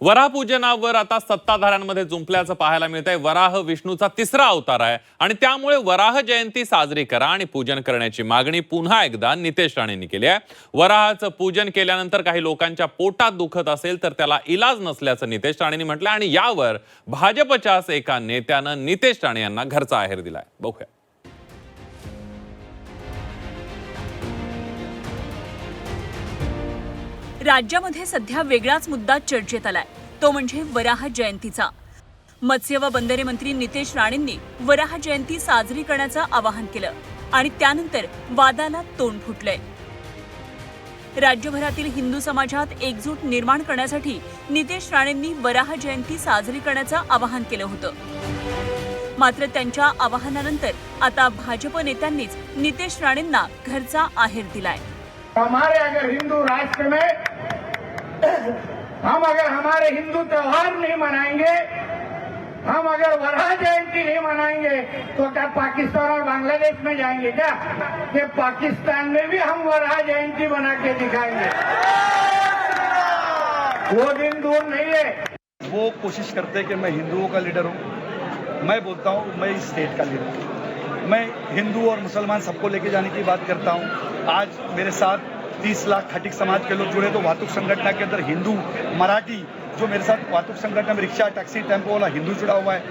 वराहपूजनावर आता सत्ताधाऱ्यांमध्ये जुंपल्याचं पाहायला मिळत आहे वराह विष्णूचा तिसरा अवतार आहे. आणि त्यामुळे वराह जयंती साजरी करा आणि पूजन करण्याची मागणी पुन्हा एकदा नितेश राणेंनी केली आहे. वराहाचं पूजन केल्यानंतर काही लोकांच्या पोटात दुखत असेल तर त्याला इलाज नसल्याचं नितेश राणेंनी म्हटलं आणि यावर भाजपच्याच एका नेत्यानं नितेश राणे यांना घरचा आहेर दिलाय. बघूया. राज्यामध्ये सध्या वेगळाच मुद्दा चर्चेत आलाय. तो म्हणजे वराह जयंतीचा. मत्स्य व बंदरे मंत्री नितेश राणेंनी वराह जयंती साजरी करण्याचं आवाहन केलं आणि त्यानंतर वादाला तोंड फुटलंय. राज्यभरातील हिंदू समाजात एकजूट निर्माण करण्यासाठी नितेश राणेंनी वराह जयंती साजरी करण्याचं आवाहन केलं होतं. मात्र त्यांच्या आवाहनानंतर आता भाजप नेत्यांनीच नितेश राणेंना घरचा आहेर दिलाय. हमारे अगर हिंदू राष्ट्र में, हम अगर हमारे हिंदू त्योहार नहीं मनाएँगे, हम अगर वरहा जयंती नहीं मनाएँगे तो क्या पाकिस्तान और बांग्लादेश में जाएँगे क्या? कि पाकिस्तान में भी हम वरहा जयंती बना के दिखाएँगे। वो दिन दूर नहीं है। वो कोशिश करते कि मैं हिंदुओं का लीडर हूँ। मैं बोलता हूँ, मैं इस स्टेट का लीडर हूँ। मैं हिंदू और मुसलमान सबको लेके जाने की बात करता हूँ। आज मेरे साथ तीस लाख खटिक समाज के लोग जुड़े तो वातुक संगठन के अंदर हिंदू, मराठी, जो मेरे साथ वातुक संगठन में रिक्शा, टैक्सी, टेंपो वाला हिंदू जुड़ा हुआ है।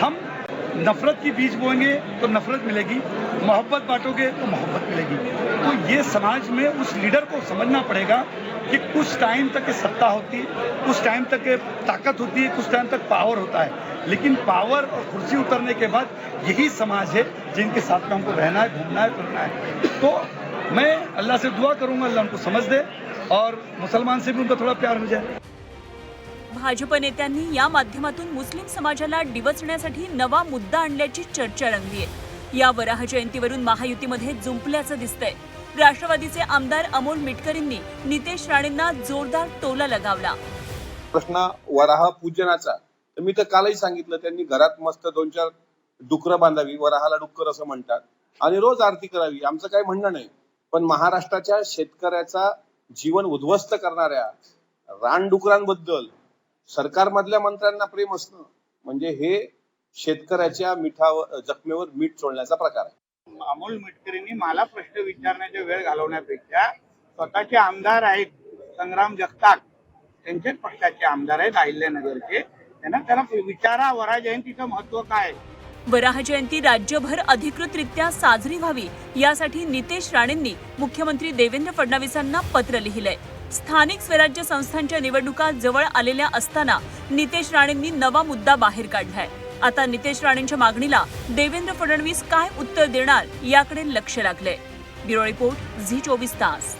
हम नफरत की बीज बोएँगे तो नफरत मिलेगी। मोहब्बत बांटोगे तो मोहब्बत मिलेगी। तो ये समाज में उस लीडर को समझना पड़ेगा कि कुछ टाइम तक सत्ता होती है कुछ टाइम तक ताकत होती है, कुछ टाइम तक पावर होता है। लेकिन पावर और कुर्सी उतरने के बाद यही समाज है जिनके साथ में हमको रहना है, घूमना है, फिरना है। तो मैं अल्लाह से दुआ करूंगा अल्लाह उनको समझ दे और मुसलमान से भी उनका थोड़ा प्यार हो जाए। भाजप नेत्यांनी या माध्यमातून मुस्लिम समाजाला डिवचण्यासाठी नवा मुद्दा आणल्याची चर्चा रंगली आहे. या वराह जयंतीवरून महायुतीमध्ये जुंपल्याचं दिसतंय. राष्ट्रवादीचे आमदार अमोल मिटकरींनी नितेश राणेंना जोरदार टोला लगावला. प्रश्न वराह पूजनाचा. तर मी तर कालही सांगितलं त्यांनी घरात मस्त दोन चार डुकरं बांधावी वराहाला डुक्कर असं म्हणतात. आणि रोज आरती करावी आमचं काही म्हणणं नाही. पण महाराष्ट्राच्या शेतकऱ्याचा जीवन उद्ध्वस्त करणाऱ्या रानडुकरांबद्दल सरकारमधल्या मंत्र्यांना प्रेम असणं म्हणजे हे शेतकऱ्याच्या मिठावर जखमेवर मीठ चोळण्याचा प्रकार आहे. अमोल मिटकरींनी मला प्रश्न विचारण्याचा वेळ घालवण्यापेक्षा स्वतःचे आमदार आहेत संग्राम जगताप त्यांचेच पक्षाचे आमदार आहेत अहिल्यानगरचे. त्यांना त्याला विचारा वरा जयंतीचं महत्त्व काय वराह जयंती राज्यभर अधिकृतरित्या साजरी व्हावी यासाठी नितेश राणेंनी मुख्यमंत्री देवेंद्र फडणवीसांना पत्र लिहिलंय. स्थानिक स्वराज्य संस्थांच्या निवडणुका जवळ आलेल्या असताना नितेश राणेंनी नवा मुद्दा बाहेर काढलाय. आता नितेश राणेंच्या मागणीला देवेंद्र फडणवीस काय उत्तर देणार याकडे लक्ष लागलंय. ब्युरो रिपोर्ट झी चोवीस तास.